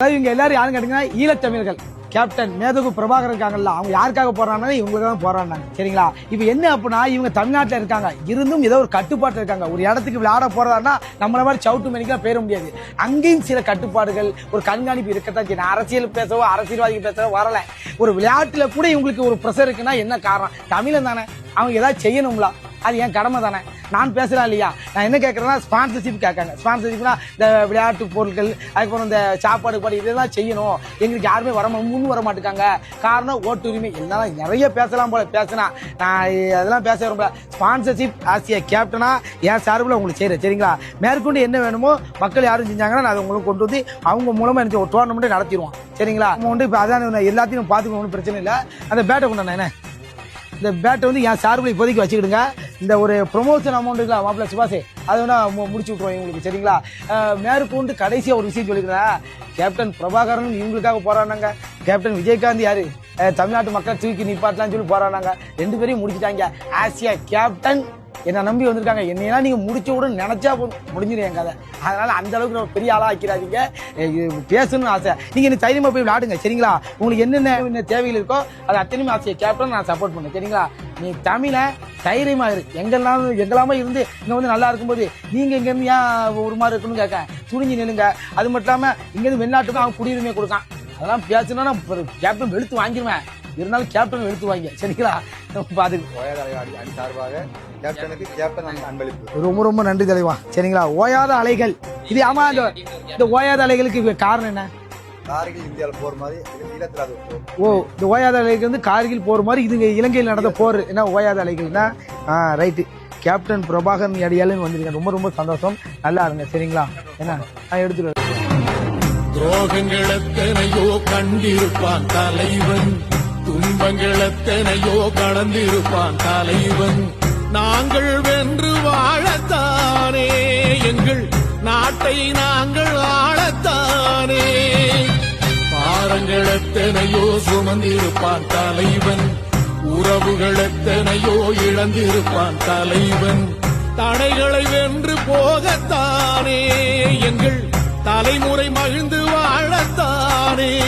அதாவது இவங்க எல்லாரும் யாரும் கேட்டீங்கன்னா ஈழத்தமிழர்கள். கேப்டன் மேதகு பிரபாகர் இருக்காங்கல்ல அவங்க யாருக்காக போறாங்கன்னா இவங்களுக்கு தான் போறாங்க சரிங்களா? இப்போ என்ன அப்படின்னா இவங்க தமிழ்நாட்டில் இருக்காங்க. இருந்தும் ஏதோ ஒரு கட்டுப்பாட்டில் இருக்காங்க. ஒரு இடத்துக்கு விளையாட போறதான்னா நம்மள மாதிரி சவுட்டு மணிக்கெல்லாம் போயிட முடியாது. அங்கேயும் சில கட்டுப்பாடுகள் ஒரு கண்காணிப்பு இருக்கத்தான் செய்யணும் அரசியல் பேசவோ அரசியல்வாதிகள் பேசவோ வரல. ஒரு விளையாட்டுல கூட இவங்களுக்கு ஒரு ப்ரெஷர் இருக்குன்னா என்ன காரணம்? தமிழன் தானே. அவங்க ஏதாவது செய்யணும்ல. அது என் கடமை தானே. நான் பேசுகிறேன் இல்லையா? நான் என்ன கேட்குறேன்னா ஸ்பான்சர்ஷிப் கேட்காங்க ஸ்பான்சர்ஷிப்னா இந்த விளையாட்டு பொருட்கள் அதுக்கப்புறம் இந்த சாப்பாடு பாடு இதெல்லாம் செய்யணும். எங்களுக்கு யாருமே வர முன் வர மாட்டேங்காங்க காரணம் ஓட்டுரிமை. எல்லாம் நிறைய பேசலாம் போல பேசினா. நான் அதெல்லாம் பேச விரும்பல. ஸ்பான்சர்ஷிப் ஆசிய கேப்டனா என் சார்பில் உங்களுக்கு செய்கிறேன் சரிங்களா? மேற்கொண்டு என்ன வேணுமோ மக்கள் யாரும் செஞ்சாங்கன்னா நான் அதை உங்களுக்கு கொண்டு வந்து அவங்க மூலமாக எனக்கு ஒரு டோர்னமெண்ட்டே நடத்திடுவோம். சரிங்களா? நம்ம வந்து இப்போ அதான் எல்லாத்தையும் பார்த்துக்கணும் ஒன்றும் பிரச்சனை இல்லை. அந்த பேட்டை கொண்டாண்ணே என்ன? இந்த பேட்டை வந்து என் சார்பில் இப்போதைக்கு வச்சுக்கிடுங்க. இந்த ஒரு ப்ரொமோஷன் அமௌண்ட் இருக்கலாம் மாப்பிள்ள சுபாஷே அதை வேணா முடிச்சு விட்ருவோம் இவங்களுக்கு சரிங்களா? அஹ் மேற்கொண்டு கடைசியாக ஒரு விஷயம் சொல்லிக்கிறேன் கேப்டன் பிரபாகரன் இவங்களுக்காக போராடினாங்க. கேப்டன் விஜயகாந்த் யாரு? தமிழ்நாட்டு மக்கள் தூக்கி நிப்பாட்டலாம்னு சொல்லி போராடினாங்க. ரெண்டு பேரையும் முடிச்சுட்டாங்க. Asia captain. என்னை நம்பி வந்திருக்காங்க. என்னையெல்லாம் நீங்கள் முடிச்ச உடனே நினச்சா முடிஞ்சிடும் என் கதை. அதனால் அந்த அளவுக்கு நம்ம பெரிய ஆளாக ஆக்கிறாதீங்க பேசணும்னு ஆசை. நீங்கள் எனக்கு தைரியமாக போய் விளையாடுங்க சரிங்களா? உங்களுக்கு என்னென்ன தேவைகள் இருக்கோ அது அத்தனையுமே ஆசையை கேப்டன் நான் சப்போர்ட் பண்ணேன் சரிங்களா? நீ தமிழ தைரியமா இரு. எங்கெல்லாம் எங்கெல்லாம இருந்து இங்க வந்து நல்லா இருக்கும்போது நீங்க இங்க இருந்து ஏன் ஒரு மாதிரி இருக்கணும்னு கேட்க? துணிஞ்சு நில்லுங்க. அது மட்டும் இல்லாம இங்க இருந்து வெளிநாட்டுக்கு அவன் குடியுரிமை கொடுக்கான். அதெல்லாம் நான் கேப்டன் வெளுத்து வாங்கிடுவேன் இருந்தாலும் கேப்டன் வெளுத்து வாங்க சரிங்களா? பாத்துக்கு அணி சார்பாக கேப்டனுக்கு கேப்டன் அன்பளிப்பு. ரொம்ப ரொம்ப நன்றி தலைவா. சரிங்களா? ஓயாத அலைகள். இது ஆமா இந்த ஓயாத அலைகளுக்கு காரணம் என்ன? கார்கில் இந்தியாவில் போர் மாதிரி இது ஈழத்தில் அது ஓ இந்த ஓயாத அலைகள் வந்து கார்கில் போர் மாதிரி இது இலங்கையில் நடந்த போர். என்ன ஓயாத அலைகள்னா? ஆ ரைட்டு கேப்டன் பிரபாகரன் அடியாளுன்னு வந்திருக்கேன் ரொம்ப ரொம்ப சந்தோஷம். நல்லா இருங்க சரிங்களா? என்ன? நான் எடுத்துக்கிறேன் துரோகங்கள் எத்தனையோ கண்டிருப்பான் தலைவன். துன்பங்கள் எத்தனையோ கடந்திருப்பான் தலைவன். நாங்கள் வென்று வாழத்தானே எங்கள் நாட்டை நாங்கள் பாரங்கள் எத்தனையோ சுமந்திருப்பான் தலைவன். உறவுகள் எத்தனையோ இழந்திருப்பான் தலைவன். தடைகளை வென்று போகத்தானே எங்கள் தலைமுறை மகிழ்ந்து வாழத்தானே.